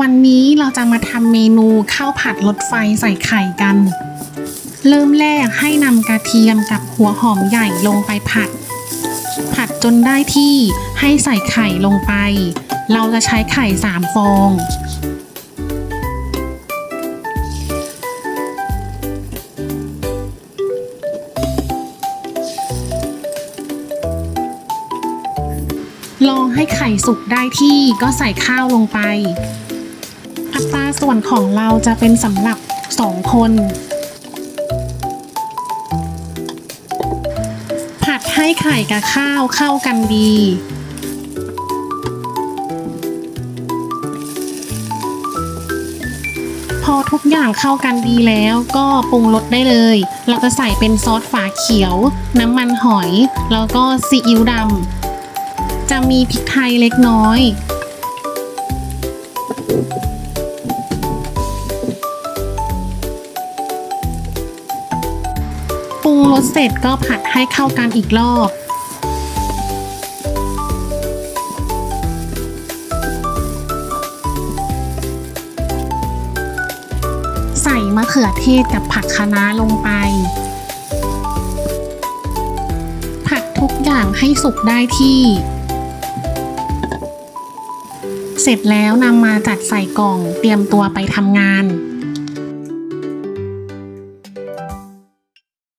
วันนี้เราจะมาทำเมนูข้าวผัดรถไฟใส่ไข่กัน เริ่มแรกให้นำกระเทียมกับหัวหอมใหญ่ลงไปผัด ผัดจนได้ที่ให้ใส่ไข่ลงไป เราจะใช้ไข่สามฟองลองให้ไข่สุกได้ที่ก็ใส่ข้าวลงไป อัตราส่วนของเราจะเป็นสำหรับสองคน ผัดให้ไข่กับข้าวเข้ากันดีพอทุกอย่างเข้ากันดีแล้วก็ปรุงรสได้เลย เราจะใส่เป็นซอสฝาเขียว น้ำมันหอย แล้วก็ซีอิ๊วดำจะมีพริกไทยเล็กน้อย สเสร็จก็ผัดให้เข้ากันอีกรอบ ใส่มะเขือเทศกับผักคะน้าลงไป ผัดทุกอย่างให้สุกได้ที่ เสร็จแล้วนำมาจัดใส่กล่องเตรียมตัวไปทำงาน